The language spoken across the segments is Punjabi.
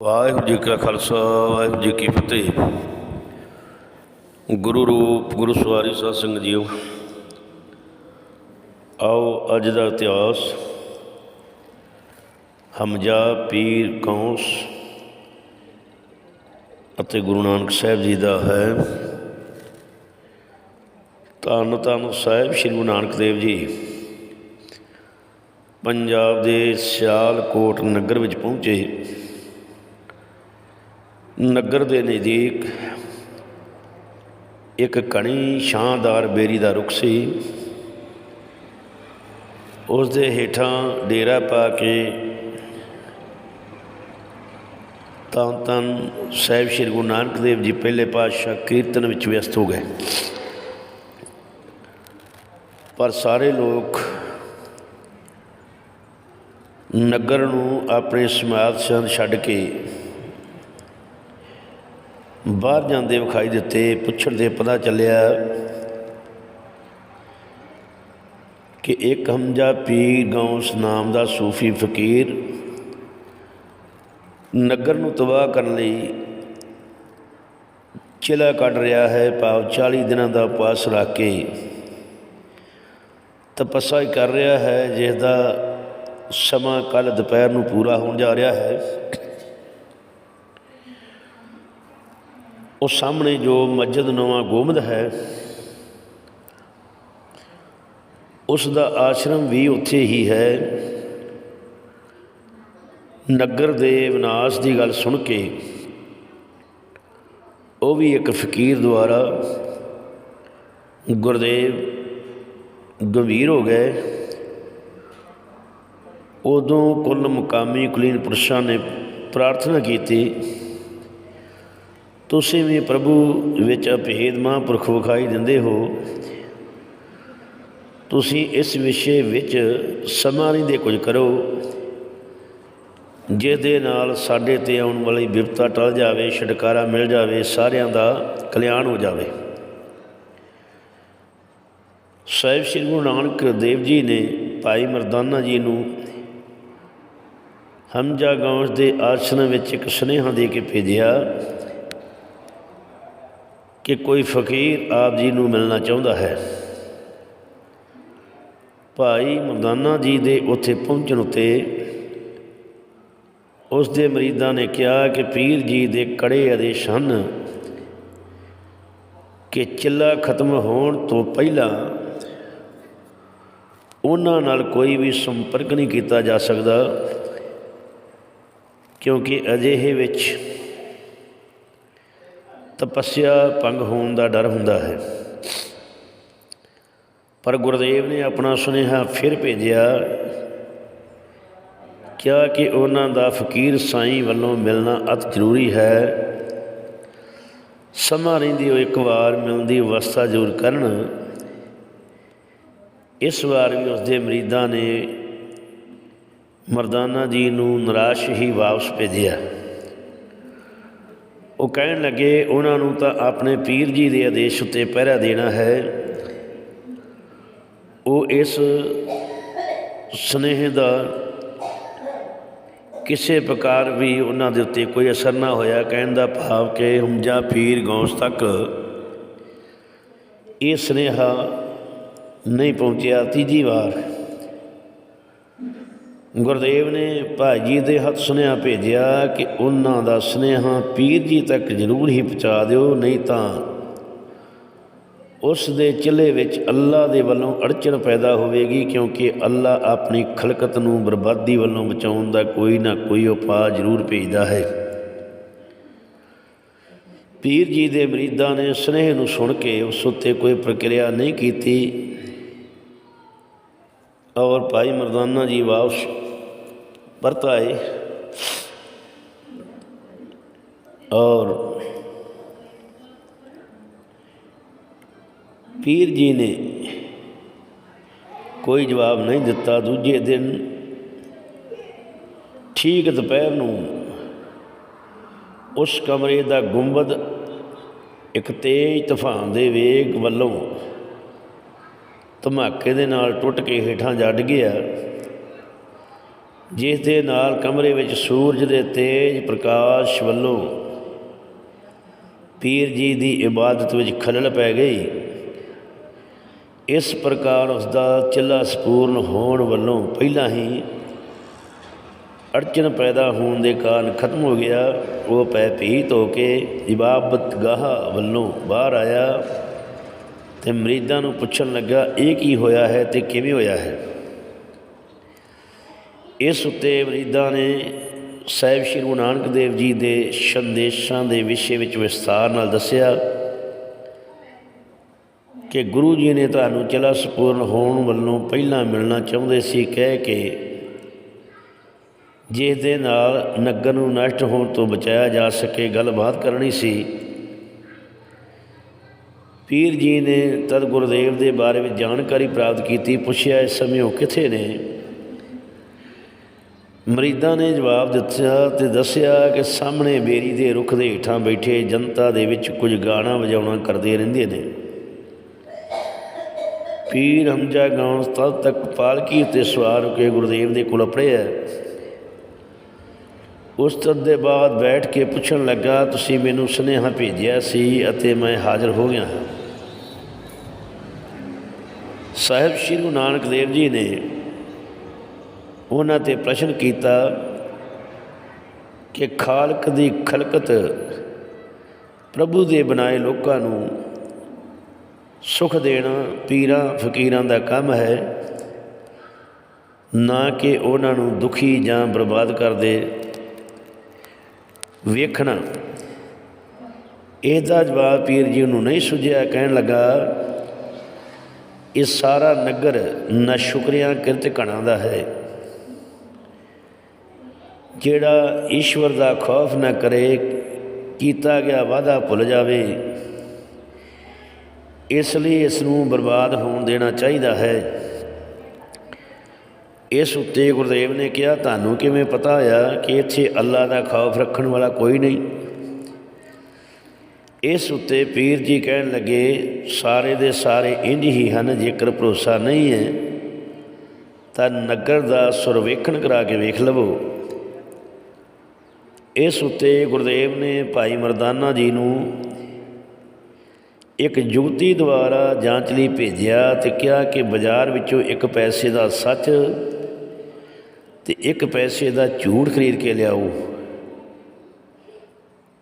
ਵਾਹਿਗੁਰੂ ਜੀ ਕਾ ਖਾਲਸਾ, ਵਾਹਿਗੁਰੂ ਜੀ ਕੀ ਫਤਿਹ। ਗੁਰੂ ਰੂਪ, ਗੁਰੂ ਸਵਾਰੀ ਸਾਧ ਸੰਗਤ ਜੀਓ, ਆਓ ਅੱਜ ਦਾ ਇਤਿਹਾਸ। ਹਮਜਾ ਪੀਰ ਕੌਂਸ ਅਤੇ ਗੁਰੂ ਨਾਨਕ ਸਾਹਿਬ ਜੀ ਦਾ ਹੈ। ਧੰਨ ਧੰਨ ਸਾਹਿਬ ਸ੍ਰੀ ਗੁਰੂ ਨਾਨਕ ਦੇਵ ਜੀ, ਪੰਜਾਬ ਦੇ ਸਿਆਲਕੋਟ ਨਗਰ ਵਿੱਚ ਪਹੁੰਚੇ। ਨਗਰ ਦੇ ਨਜ਼ਦੀਕ ਇੱਕ ਘਣੀ ਸ਼ਾਨਦਾਰ ਬੇਰੀ ਦਾ ਰੁੱਖ ਸੀ। ਉਸ ਦੇ ਹੇਠਾਂ ਡੇਰਾ ਪਾ ਕੇ ਤਾਂ ਤਾਂ ਸਾਹਿਬ ਸ੍ਰੀ ਗੁਰੂ ਨਾਨਕ ਦੇਵ ਜੀ ਪਹਿਲੇ ਪਾਤਸ਼ਾਹ ਕੀਰਤਨ ਵਿੱਚ ਵਿਅਸਤ ਹੋ ਗਏ। ਪਰ ਸਾਰੇ ਲੋਕ ਨਗਰ ਨੂੰ ਆਪਣੇ ਸਮਾਜ ਸੰਦ ਛੱਡ ਕੇ ਬਾਹਰ ਜਾਂਦੇ ਵਿਖਾਈ ਦਿੱਤੇ, ਪੁੱਛਣ 'ਤੇ ਪਤਾ ਚੱਲਿਆ ਕਿ ਇੱਕ ਹਮਜਾ ਪੀਰ ਗੌਸ ਨਾਮ ਦਾ ਸੂਫੀ ਫਕੀਰ ਨਗਰ ਨੂੰ ਤਬਾਹ ਕਰਨ ਲਈ ਚਿਲਾ ਕੱਢ ਰਿਹਾ ਹੈ, ਭਾਵ 40 ਦਿਨਾਂ ਦਾ ਉਪਵਾਸ ਰੱਖ ਕੇ। ਤਪੱਸਿਆ ਕਰ ਰਿਹਾ ਹੈ, ਜਿਸ ਦਾ ਸਮਾਂ ਕੱਲ ਦੁਪਹਿਰ ਨੂੰ ਪੂਰਾ ਹੋਣ ਜਾ ਰਿਹਾ ਹੈ। ਉਹ ਸਾਹਮਣੇ ਜੋ ਮਸਜਿਦ ਨਵਾਂ ਗੋਮਦ ਹੈ, ਉਸ ਦਾ ਆਸ਼ਰਮ ਵੀ ਉੱਥੇ ਹੀ ਹੈ। ਨਗਰ ਦੇ ਵਿਨਾਸ਼ ਦੀ ਗੱਲ ਸੁਣ ਕੇ ਉਹ ਵੀ ਇੱਕ ਫਕੀਰ ਦੁਆਰਾ ਗੁਰਦੇਵ ਗੰਭੀਰ ਹੋ ਗਏ। ਉਦੋਂ ਕੁੱਲ ਮੁਕਾਮੀ ਕੁਲੀਨ ਪੁਰਸ਼ਾਂ ਨੇ ਪ੍ਰਾਰਥਨਾ ਕੀਤੀ ਤੁਸੀਂ ਵੀ ਪ੍ਰਭੂ ਵਿੱਚ ਅਭੇਦ ਮਹਾਂਪੁਰਖ ਵਿਖਾਈ ਦਿੰਦੇ ਹੋ। ਤੁਸੀਂ ਇਸ ਵਿਸ਼ੇ ਵਿੱਚ ਸਮਾਂ ਨਹੀਂ ਦੇ ਕੁਝ ਕਰੋ। ਜਿਸ ਦੇ ਨਾਲ ਸਾਡੇ ਤੇ ਆਉਣ ਵਾਲੀ ਵਿਪਤਾ ਟਲ ਜਾਵੇ, ਛੁਟਕਾਰਾ ਮਿਲ ਜਾਵੇ, ਸਾਰਿਆਂ ਦਾ ਕਲਿਆਣ ਹੋ ਜਾਵੇ। ਸਾਹਿਬ ਸ੍ਰੀ ਗੁਰੂ ਨਾਨਕ ਦੇਵ ਜੀ ਨੇ ਭਾਈ ਮਰਦਾਨਾ ਜੀ ਨੂੰ ਹਮਜਾ ਗਾਂਵ ਦੇ ਆਸ਼ਰਮ ਵਿੱਚ ਇੱਕ ਸੁਨੇਹਾ ਦੇ ਕੇ ਭੇਜਿਆ ਕਿ ਕੋਈ ਫਕੀਰ ਆਪ ਜੀ ਨੂੰ ਮਿਲਣਾ ਚਾਹੁੰਦਾ ਹੈ। ਭਾਈ ਮਰਦਾਨਾ ਜੀ ਦੇ ਉੱਥੇ ਪਹੁੰਚਣ ਉਤੇ ਉਸ ਦੇ ਮਰੀਦਾਂ ਨੇ ਕਿਹਾ ਕਿ ਪੀਰ ਜੀ ਦੇ ਕੜੇ ਆਦੇਸ਼ ਹਨ ਕਿ ਚਿੱਲਾ ਖਤਮ ਹੋਣ ਤੋਂ ਪਹਿਲਾਂ ਉਹਨਾਂ ਨਾਲ ਕੋਈ ਵੀ ਸੰਪਰਕ ਨਹੀਂ ਕੀਤਾ ਜਾ ਸਕਦਾ, ਕਿਉਂਕਿ ਅਜਿਹੇ ਵਿੱਚ ਤਪੱਸਿਆ ਭੰਗ ਹੋਣ ਦਾ ਡਰ ਹੁੰਦਾ ਹੈ। ਪਰ ਗੁਰਦੇਵ ਨੇ ਆਪਣਾ ਸੁਨੇਹਾ ਫਿਰ ਭੇਜਿਆ ਕਿਹਾ ਕਿ ਉਹਨਾਂ ਦਾ ਫਕੀਰ ਸਾਈਂ ਵੱਲੋਂ ਮਿਲਣਾ ਅਤ ਜ਼ਰੂਰੀ ਹੈ। ਸਮਾਂ ਰਹਿੰਦੀ ਉਹ ਇੱਕ ਵਾਰ ਮਿਲਣ ਦੀ ਅਵਸਥਾ ਜ਼ਰੂਰ ਕਰਨ। ਇਸ ਵਾਰ ਵੀ ਉਸ ਦੇ ਮਰੀਦਾਂ ਨੇ ਮਰਦਾਨਾ ਜੀ ਨੂੰ ਨਿਰਾਸ਼ ਹੀ ਵਾਪਸ ਭੇਜਿਆ। ਉਹ ਕਹਿਣ ਲੱਗੇ, ਉਹਨਾਂ ਨੂੰ ਤਾਂ ਆਪਣੇ ਪੀਰ ਜੀ ਦੇ ਆਦੇਸ਼ ਉੱਤੇ ਪਹਿਰਾ ਦੇਣਾ ਹੈ। ਉਹ ਇਸ ਸਨੇਹ ਦਾ ਕਿਸੇ ਪ੍ਰਕਾਰ ਵੀ ਉਹਨਾਂ ਦੇ ਉੱਤੇ ਕੋਈ ਅਸਰ ਨਾ ਹੋਇਆ, ਕਹਿਣ ਦਾ ਭਾਵ ਕਿ ਹਮਜਾ ਪੀਰ ਗੌਸ ਤੱਕ ਇਹ ਸਨੇਹਾ ਨਹੀਂ ਪਹੁੰਚਿਆ ਤੀਜੀ ਵਾਰ। ਗੁਰਦੇਵ ਨੇ ਭਾਈ ਜੀ ਦੇ ਹੱਥ ਸੁਨੇਹਾ ਭੇਜਿਆ ਕਿ ਉਹਨਾਂ ਦਾ ਸੁਨੇਹਾ ਪੀਰ ਜੀ ਤੱਕ ਜ਼ਰੂਰ ਹੀ ਪਹੁੰਚਾ ਦਿਓ, ਨਹੀਂ ਤਾਂ ਉਸ ਦੇ ਚਿੱਲੇ ਵਿੱਚ ਅੱਲਾ ਦੇ ਵੱਲੋਂ ਅੜਚਣ ਪੈਦਾ ਹੋਵੇਗੀ, ਕਿਉਂਕਿ ਅੱਲਾ ਆਪਣੀ ਖਲਕਤ ਨੂੰ ਬਰਬਾਦੀ ਵੱਲੋਂ ਬਚਾਉਣ ਦਾ ਕੋਈ ਨਾ ਕੋਈ ਉਪਾਅ ਜ਼ਰੂਰ ਭੇਜਦਾ ਹੈ। ਪੀਰ ਜੀ ਦੇ ਮਰੀਦਾਂ ਨੇ ਸੁਨੇਹੇ ਨੂੰ ਸੁਣ ਕੇ ਉਸ ਉੱਤੇ ਕੋਈ ਪ੍ਰਕਿਰਿਆ ਨਹੀਂ ਕੀਤੀ। ਔਰ ਭਾਈ ਮਰਦਾਨਾ ਜੀ ਵਾਪਸ ਪਰਤ ਆਏ ਔਰ ਪੀਰ ਜੀ ਨੇ ਕੋਈ ਜਵਾਬ ਨਹੀਂ ਦਿੱਤਾ। ਦੂਜੇ ਦਿਨ ਠੀਕ ਦੁਪਹਿਰ ਨੂੰ ਉਸ ਕਮਰੇ ਦਾ ਗੁੰਬਦ ਇੱਕ ਤੇਜ਼ ਤੂਫਾਨ ਦੇ ਵੇਗ ਵੱਲੋਂ ਧਮਾਕੇ ਦੇ ਨਾਲ ਟੁੱਟ ਕੇ ਹੇਠਾਂ ਜੱਡ ਗਿਆ। ਜਿਸ ਦੇ ਨਾਲ ਕਮਰੇ ਵਿੱਚ ਸੂਰਜ ਦੇ ਤੇਜ ਪ੍ਰਕਾਸ਼ ਵੱਲੋਂ ਪੀਰ ਜੀ ਦੀ ਇਬਾਦਤ ਵਿੱਚ ਖਲਲ ਪੈ ਗਈ। ਇਸ ਪ੍ਰਕਾਰ ਉਸ ਦਾ ਚਿੱਲਾ ਸਪੂਰਨ ਹੋਣ ਵੱਲੋਂ ਪਹਿਲਾਂ ਹੀ ਅੜਚਨ ਪੈਦਾ ਹੋਣ ਦੇ ਕਾਰਨ ਖਤਮ ਹੋ ਗਿਆ। ਉਹ ਪੈ ਭੀਤ ਹੋ ਕੇ ਇਬਾਦਤਗਾਹ ਵੱਲੋਂ ਬਾਹਰ ਆਇਆ ਤੇ ਮਰੀਦਾਂ ਨੂੰ ਪੁੱਛਣ ਲੱਗਾ, ਇਹ ਕੀ ਹੋਇਆ ਹੈ ਤੇ ਕਿਵੇਂ ਹੋਇਆ ਹੈ? ਇਸ ਉੱਤੇ ਮਰੀਦਾਂ ਨੇ, ਸਾਹਿਬ ਸ਼੍ਰੀ ਗੁਰੂ ਨਾਨਕ ਦੇਵ ਜੀ ਦੇ ਸੰਦੇਸ਼ਾਂ ਦੇ ਵਿਸ਼ੇ ਵਿੱਚ ਵਿਸਥਾਰ ਨਾਲ ਦੱਸਿਆ ਕਿ ਗੁਰੂ ਜੀ ਨੇ ਤੁਹਾਨੂੰ ਚਲਾ ਸਪੂਰਨ ਹੋਣ ਵੱਲੋਂ ਪਹਿਲਾਂ ਮਿਲਣਾ ਚਾਹੁੰਦੇ ਸੀ, ਕਹਿ ਕੇ ਜਿਸ ਦੇ ਨਾਲ ਨਗਰ ਨੂੰ ਨਸ਼ਟ ਹੋਣ ਤੋਂ ਬਚਾਇਆ ਜਾ ਸਕੇ, ਗੱਲਬਾਤ ਕਰਨੀ ਸੀ। ਪੀਰ ਜੀ ਨੇ ਤਦ ਗੁਰਦੇਵ ਦੇ ਬਾਰੇ ਵਿੱਚ ਜਾਣਕਾਰੀ ਪ੍ਰਾਪਤ ਕੀਤੀ, ਪੁੱਛਿਆ ਇਸ ਸਮੇਂ ਉਹ ਕਿੱਥੇ ਨੇ? ਮਰੀਦਾਂ ਨੇ ਜਵਾਬ ਦਿੱਤਾ ਤੇ ਦੱਸਿਆ ਕਿ ਸਾਹਮਣੇ ਬੇਰੀ ਦੇ ਰੁੱਖ ਦੇ ਹੇਠਾਂ ਬੈਠੇ ਜਨਤਾ ਦੇ ਵਿੱਚ ਕੁਝ ਗਾਣਾ ਵਜਾਉਣਾ ਕਰਦੇ ਰਹਿੰਦੇ ਨੇ। ਪੀਰ ਹਮਜਾ ਗਾਉਣ ਤਦ ਤੱਕ ਪਾਲਕੀ ਉੱਤੇ ਸਵਾਰ ਕੇ ਗੁਰਦੇਵ ਦੇ ਕੋਲ ਪੜਿਆ ਉਸ ਤਦ ਦੇ ਬਾਅਦ ਬੈਠ ਕੇ ਪੁੱਛਣ ਲੱਗਾ, ਤੁਸੀਂ ਮੈਨੂੰ ਸੁਨੇਹਾ ਭੇਜਿਆ ਸੀ ਅਤੇ ਮੈਂ ਹਾਜ਼ਰ ਹੋ ਗਿਆ ਹਾਂ। ਸਾਹਿਬ ਸ਼੍ਰੀ ਗੁਰੂ ਨਾਨਕ ਦੇਵ ਜੀ ਨੇ ਉਹਨਾਂ ਤੇ ਪ੍ਰਸ਼ਨ ਕੀਤਾ ਕਿ ਖਾਲਕ ਦੀ ਖਲਕਤ ਪ੍ਰਭੂ ਦੇ ਬਣਾਏ ਲੋਕਾਂ ਨੂੰ ਸੁਖ ਦੇਣਾ ਪੀਰਾਂ, ਫਕੀਰਾਂ ਦਾ ਕੰਮ ਹੈ, ਨਾ ਕਿ ਉਹਨਾਂ ਨੂੰ ਦੁਖੀ ਜਾਂ ਬਰਬਾਦ ਕਰਦੇ ਵੇਖਣਾ। ਇਹਦਾ ਜਵਾਬ ਪੀਰ ਜੀ ਨੂੰ ਨਹੀਂ ਸੁਝਿਆ, ਕਹਿਣ ਲੱਗਾ, ਇਹ ਸਾਰਾ ਨਗਰ ਨਾ ਸ਼ੁਕਰੀਆ ਕਿਰਤ ਕਣਾ ਦਾ ਹੈ। ਜਿਹੜਾ ਈਸ਼ਵਰ ਦਾ ਖੌਫ ਨਾ ਕਰੇ, ਕੀਤਾ ਗਿਆ ਵਾਦਾ ਭੁੱਲ ਜਾਵੇ, ਇਸ ਲਈ ਇਸ ਨੂੰ ਬਰਬਾਦ ਹੋਣ ਦੇਣਾ ਚਾਹੀਦਾ ਹੈ। ਇਸ ਉੱਤੇ ਗੁਰਦੇਵ ਨੇ ਕਿਹਾ, ਤੁਹਾਨੂੰ ਕਿਵੇਂ ਪਤਾ ਹੋਇਆ ਕਿ ਇੱਥੇ ਅੱਲਾ ਦਾ ਖੌਫ ਰੱਖਣ ਵਾਲਾ ਕੋਈ ਨਹੀਂ? ਇਸ ਉੱਤੇ ਪੀਰ ਜੀ ਕਹਿਣ ਲੱਗੇ, ਸਾਰੇ ਦੇ ਸਾਰੇ ਇੰਜ ਹੀ ਹਨ, ਜੇਕਰ ਭਰੋਸਾ ਨਹੀਂ ਹੈ, ਤਾਂ ਨਗਰ ਦਾ ਸੁਰਵੇਖਣ ਕਰਾ ਕੇ ਵੇਖ ਲਵੋ। ਇਸ ਉੱਤੇ ਗੁਰਦੇਵ ਨੇ ਭਾਈ ਮਰਦਾਨਾ ਜੀ ਨੂੰ ਇੱਕ ਯੁਵਤੀ ਦੁਆਰਾ ਜਾਂਚ ਲਈ ਭੇਜਿਆ ਤੇ ਕਿਹਾ ਕਿ ਬਾਜ਼ਾਰ ਵਿੱਚੋਂ ਇੱਕ ਪੈਸੇ ਦਾ ਸੱਚ ਤੇ ਇੱਕ ਪੈਸੇ ਦਾ ਝੂਠ ਖਰੀਦ ਕੇ ਲਿਆਓ।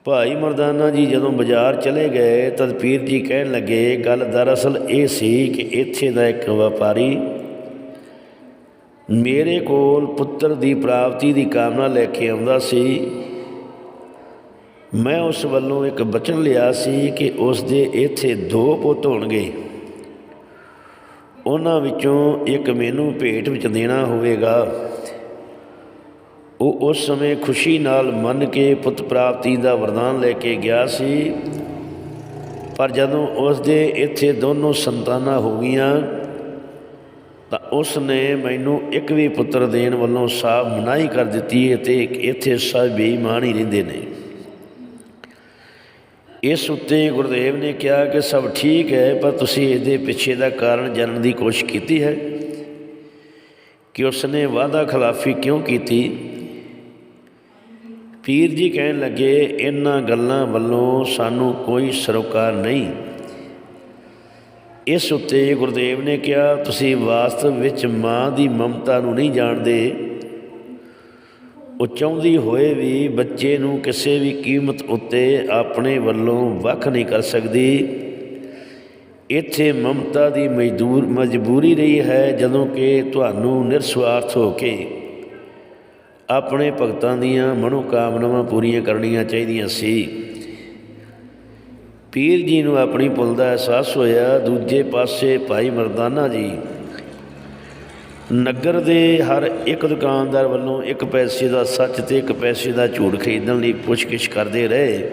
ਭਾਈ ਮਰਦਾਨਾ ਜੀ ਜਦੋਂ ਬਾਜ਼ਾਰ ਚਲੇ ਗਏ ਤਦ ਪੀਰ ਜੀ ਕਹਿਣ ਲੱਗੇ, ਗੱਲ ਦਰਅਸਲ ਇਹ ਸੀ ਕਿ ਇੱਥੇ ਦਾ ਇੱਕ ਵਪਾਰੀ ਮੇਰੇ ਕੋਲ ਪੁੱਤਰ ਦੀ ਪ੍ਰਾਪਤੀ ਦੀ ਕਾਮਨਾ ਲੈ ਕੇ ਆਉਂਦਾ ਸੀ। ਮੈਂ ਉਸ ਵੱਲੋਂ ਇੱਕ ਬਚਨ ਲਿਆ ਸੀ ਕਿ ਉਸ ਦੇ ਇੱਥੇ ਦੋ ਪੁੱਤ ਹੋਣਗੇ। ਉਹਨਾਂ ਵਿੱਚੋਂ ਇੱਕ ਮੈਨੂੰ ਭੇਟ ਵਿੱਚ ਦੇਣਾ ਹੋਵੇਗਾ। ਉਹ ਉਸ ਸਮੇਂ ਖੁਸ਼ੀ ਨਾਲ ਮੰਨ ਕੇ ਪੁੱਤ ਪ੍ਰਾਪਤੀ ਦਾ ਵਰਦਾਨ ਲੈ ਕੇ ਗਿਆ ਸੀ। ਪਰ ਜਦੋਂ ਉਸ ਦੇ ਇੱਥੇ ਦੋਨੋਂ ਸੰਤਾਨਾਂ ਹੋ ਗਈਆਂ, ਤਾਂ ਉਸ ਨੇ ਮੈਨੂੰ ਇੱਕ ਵੀ ਪੁੱਤਰ ਦੇਣ ਵੱਲੋਂ ਸਾਫ਼ ਮਨਾਹੀ ਕਰ ਦਿੱਤੀ ਅਤੇ ਇੱਥੇ ਸਭ ਬੇਈਮਾਨ ਹੀ ਰਹਿੰਦੇ ਨੇ। ਇਸ ਉੱਤੇ ਗੁਰਦੇਵ ਨੇ ਕਿਹਾ ਕਿ ਸਭ ਠੀਕ ਹੈ, ਪਰ ਤੁਸੀਂ ਇਹਦੇ ਪਿੱਛੇ ਦਾ ਕਾਰਨ ਜਾਣਨ ਦੀ ਕੋਸ਼ਿਸ਼ ਕੀਤੀ ਹੈ ਕਿ ਉਸ ਨੇ ਵਾਅਦਾ ਖਿਲਾਫੀ ਕਿਉਂ ਕੀਤੀ? ਪੀਰ ਜੀ ਕਹਿਣ ਲੱਗੇ ਇਹਨਾਂ ਗੱਲਾਂ ਵੱਲੋਂ ਸਾਨੂੰ ਕੋਈ ਸਰੋਕਾਰ ਨਹੀਂ। ਇਸ ਉੱਤੇ ਗੁਰਦੇਵ ਨੇ ਕਿਹਾ, ਤੁਸੀਂ ਵਾਸਤਵ ਵਿੱਚ ਮਾਂ ਦੀ ਮਮਤਾ ਨੂੰ ਨਹੀਂ ਜਾਣਦੇ। ਉਹ ਹੋਏ ਵੀ ਬੱਚੇ ਨੂੰ ਕਿਸੇ ਵੀ ਕੀਮਤ ਉੱਤੇ ਆਪਣੇ ਵੱਲੋਂ ਵੱਖ ਨਹੀਂ ਕਰ ਸਕਦੀ। ਇੱਥੇ ਮਮਤਾ ਦੀ ਮਜ਼ਦੂਰ ਮਜਬੂਰੀ ਰਹੀ ਹੈ ਜਦੋਂ ਕਿ ਤੁਹਾਨੂੰ ਨਿਰਸਵਾਰਥ ਹੋ ਕੇ ਆਪਣੇ ਭਗਤਾਂ ਦੀਆਂ ਮਨੋਕਾਮਨਾਵਾਂ ਪੂਰੀਆਂ ਕਰਨੀਆਂ ਚਾਹੀਦੀਆਂ ਸੀ। ਪੀਰ ਜੀ ਨੂੰ ਆਪਣੀ ਭੁੱਲ ਦਾ ਅਹਿਸਾਸ ਹੋਇਆ। ਦੂਜੇ ਪਾਸੇ ਭਾਈ ਮਰਦਾਨਾ ਜੀ ਨਗਰ ਦੇ ਹਰ ਇੱਕ ਦੁਕਾਨਦਾਰ ਵੱਲੋਂ ਇੱਕ ਪੈਸੇ ਦਾ ਸੱਚ ਤੇ ਇੱਕ ਪੈਸੇ ਦਾ ਝੂਠ ਖਰੀਦਣ ਲਈ ਪੁੱਛਗਿੱਛ ਕਰਦੇ ਰਹੇ।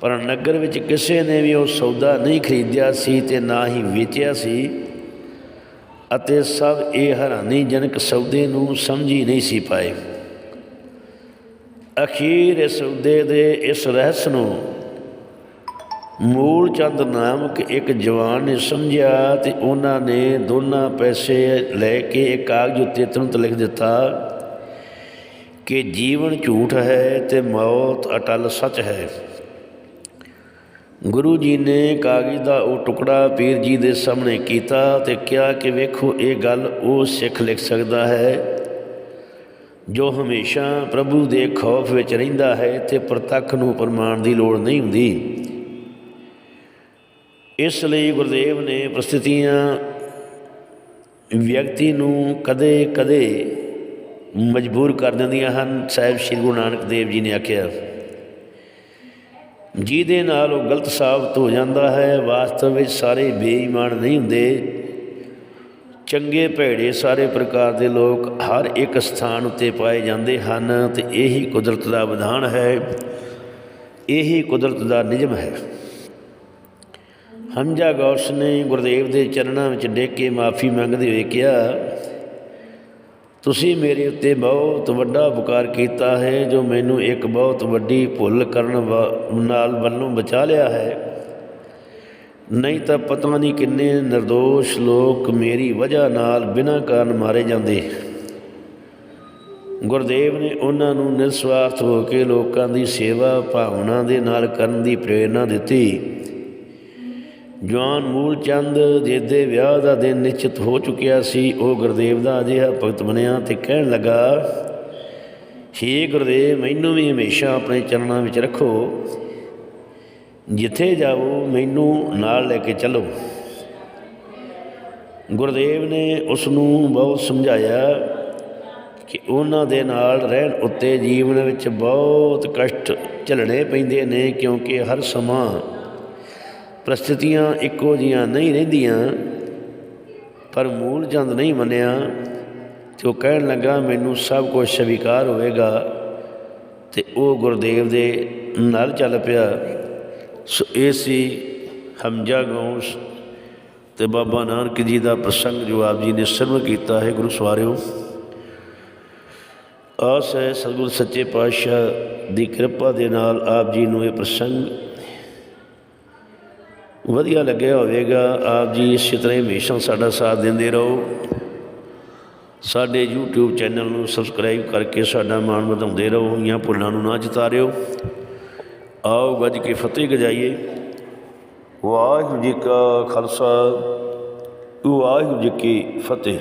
ਪਰ ਨਗਰ ਵਿੱਚ ਕਿਸੇ ਨੇ ਵੀ ਉਹ ਸੌਦਾ ਨਹੀਂ ਖਰੀਦਿਆ ਸੀ ਤੇ ਨਾ ਹੀ ਵੇਚਿਆ ਸੀ ਅਤੇ ਸਭ ਇਹ ਹੈਰਾਨੀਜਨਕ ਸੌਦੇ ਨੂੰ ਸਮਝੀ ਨਹੀਂ ਸੀ ਪਾਏ। ਅਖੀਰ ਇਸ ਸੌਦੇ ਦੇ ਇਸ ਰਹੱਸ ਨੂੰ ਮੂਲ ਚੰਦ ਨਾਮਕ ਇੱਕ ਜਵਾਨ ਨੇ ਸਮਝਿਆ ਤੇ ਉਹਨਾਂ ਨੇ ਦੋਨਾਂ ਪੈਸੇ ਲੈ ਕੇ ਇੱਕ ਕਾਗਜ਼ ਉੱਤੇ ਤੁਰੰਤ ਲਿਖ ਦਿੱਤਾ ਕਿ ਜੀਵਨ ਝੂਠ ਹੈ ਤੇ ਮੌਤ ਅਟਲ ਸੱਚ ਹੈ। ਗੁਰੂ ਜੀ ਨੇ ਕਾਗਜ਼ ਦਾ ਉਹ ਟੁਕੜਾ ਪੀਰ ਜੀ ਦੇ ਸਾਹਮਣੇ ਕੀਤਾ ਤੇ ਕਿਹਾ ਕਿ ਵੇਖੋ, ਇਹ ਗੱਲ ਉਹ ਸਿੱਖ ਲਿਖ ਸਕਦਾ ਹੈ ਜੋ ਹਮੇਸ਼ਾ ਪ੍ਰਭੂ ਦੇ ਖੌਫ ਵਿੱਚ ਰਹਿੰਦਾ ਹੈ ਤੇ ਪ੍ਰਤੱਖ ਨੂੰ ਪ੍ਰਮਾਣ ਦੀ ਲੋੜ ਨਹੀਂ ਹੁੰਦੀ। ਇਸ ਲਈ ਗੁਰਦੇਵ ਨੇ ਪ੍ਰਸਥਿਤੀਆਂ ਵਿਅਕਤੀ ਨੂੰ ਕਦੇ ਕਦੇ ਮਜਬੂਰ ਕਰ ਦਿੰਦੀਆਂ ਹਨ। ਸਾਹਿਬ ਸ੍ਰੀ ਗੁਰੂ ਨਾਨਕ ਦੇਵ ਜੀ ਨੇ ਆਖਿਆ, ਜਿਹਦੇ ਨਾਲ ਉਹ ਗਲਤ ਸਾਬਤ ਹੋ ਜਾਂਦਾ ਹੈ, ਵਾਸਤਵ ਵਿੱਚ ਸਾਰੇ ਬੇਈਮਾਨ ਨਹੀਂ ਹੁੰਦੇ। ਚੰਗੇ ਭੈੜੇ ਸਾਰੇ ਪ੍ਰਕਾਰ ਦੇ ਲੋਕ ਹਰ ਇੱਕ ਸਥਾਨ ਉੱਤੇ ਪਾਏ ਜਾਂਦੇ ਹਨ ਤੇ ਇਹੀ ਕੁਦਰਤ ਦਾ ਵਿਧਾਨ ਹੈ, ਇਹੀ ਕੁਦਰਤ ਦਾ ਨਿਯਮ ਹੈ। ਹਮਜਾ ਗੌਸ ਨੇ ਗੁਰਦੇਵ ਦੇ ਚਰਨਾਂ ਵਿੱਚ ਡੇਕ ਕੇ ਮਾਫੀ ਮੰਗਦੇ ਹੋਏ ਕਿਹਾ, ਤੁਸੀਂ ਮੇਰੇ ਉੱਤੇ ਬਹੁਤ ਵੱਡਾ ਉਪਕਾਰ ਕੀਤਾ ਹੈ, ਜੋ ਮੈਨੂੰ ਇੱਕ ਬਹੁਤ ਵੱਡੀ ਭੁੱਲ ਕਰਨ ਵਾ- ਨਾਲ ਵੱਲੋਂ ਬਚਾ ਲਿਆ ਹੈ। ਨਹੀਂ ਤਾਂ ਪਤਾ ਨਹੀਂ ਕਿੰਨੇ નિર્ਦੋਸ਼ ਲੋਕ ਮੇਰੀ ਵਜ੍ਹਾ ਨਾਲ ਬਿਨਾਂ ਕਾਰਨ ਮਾਰੇ ਜਾਂਦੇ। ਗੁਰਦੇਵ ਨੇ ਉਹਨਾਂ ਨੂੰ ਨਿਸਵਾਰਥ ਹੋ ਕੇ ਲੋਕਾਂ ਦੀ ਸੇਵਾ ਭਾਵਨਾ ਦੇ ਨਾਲ ਕਰਨ ਦੀ ਪ੍ਰੇਰਣਾ ਦਿੱਤੀ। ਜਵਾਨ ਮੂਲ ਚੰਦ ਜਿਹਦੇ ਵਿਆਹ ਦਾ ਦਿਨ ਨਿਸ਼ਚਿਤ ਹੋ ਚੁੱਕਿਆ ਸੀ, ਉਹ ਗੁਰਦੇਵ ਦਾ ਅਜਿਹਾ ਭਗਤ ਬਣਿਆ ਤੇ ਕਹਿਣ ਲੱਗਾ, ਹੇ ਗੁਰਦੇਵ, ਮੈਨੂੰ ਵੀ ਹਮੇਸ਼ਾ ਆਪਣੇ ਚਰਨਾਂ ਵਿੱਚ ਰੱਖੋ। ਜਿੱਥੇ ਜਾਵੋ ਮੈਨੂੰ ਨਾਲ ਲੈ ਕੇ ਚੱਲੋ। ਗੁਰਦੇਵ ਨੇ ਉਸ ਨੂੰ ਬਹੁਤ ਸਮਝਾਇਆ ਕਿ ਉਹਨਾਂ ਦੇ ਨਾਲ ਰਹਿਣ ਉੱਤੇ ਜੀਵਨ ਵਿੱਚ ਬਹੁਤ ਕਸ਼ਟ ਝੱਲਣੇ ਪੈਂਦੇ ਨੇ, ਕਿਉਂਕਿ ਹਰ ਸਮਾਂ ਪ੍ਰਸਥਿਤੀਆਂ ਇੱਕੋ ਜੀਆਂ ਨਹੀਂ ਰਹਿੰਦੀਆਂ, ਪਰ ਮੂਲ ਚੰਦ ਨਹੀਂ ਮੰਨਿਆ ਤੇ ਉਹ ਕਹਿਣ ਲੱਗਾ, ਮੈਨੂੰ ਸਭ ਕੁਝ ਸਵੀਕਾਰ ਹੋਵੇਗਾ। ਤੇ ਉਹ ਗੁਰਦੇਵ ਦੇ ਨਾਲ ਚੱਲ ਪਿਆ। ਸੋ ਇਹ ਸੀ ਹਮਜਾ ਗੌਸ ਤੇ ਬਾਬਾ ਨਾਨਕ ਜੀ ਦਾ ਪ੍ਰਸੰਗ ਜੋ ਆਪ ਜੀ ਨੇ ਸਰਵ ਕੀਤਾ ਹੈ ਗੁਰੂ ਸਵਾਰਿਓ। ਆਸ ਹੈ ਸਤਿਗੁਰ ਸੱਚੇ ਪਾਤਸ਼ਾਹ ਦੀ ਕਿਰਪਾ ਦੇ ਨਾਲ ਆਪ ਜੀ ਨੂੰ ਇਹ ਪ੍ਰਸੰਗ ਵਧੀਆ ਲੱਗਿਆ ਹੋਵੇਗਾ। ਆਪ ਜੀ ਇਸੇ ਤਰ੍ਹਾਂ ਹੀ ਹਮੇਸ਼ਾ ਸਾਡਾ ਸਾਥ ਦਿੰਦੇ ਰਹੋ। ਸਾਡੇ YouTube ਚੈਨਲ ਨੂੰ ਸਬਸਕ੍ਰਾਈਬ ਕਰਕੇ ਸਾਡਾ ਮਾਣ ਵਧਾਉਂਦੇ ਰਹੋ। ਜਾਂ ਭੁੱਲਾਂ ਨੂੰ ਨਾ ਜਤਾਰਿਓ। ਆਓ ਗੱਜ ਕੇ ਫਤਿਹ ਗਜਾਈਏ। ਵਾਹਿਗੁਰੂ ਜੀ ਕਾ ਖਾਲਸਾ। ਵਾਹਿਗੁਰੂ ਜੀ ਕੀ ਫਤਿਹ।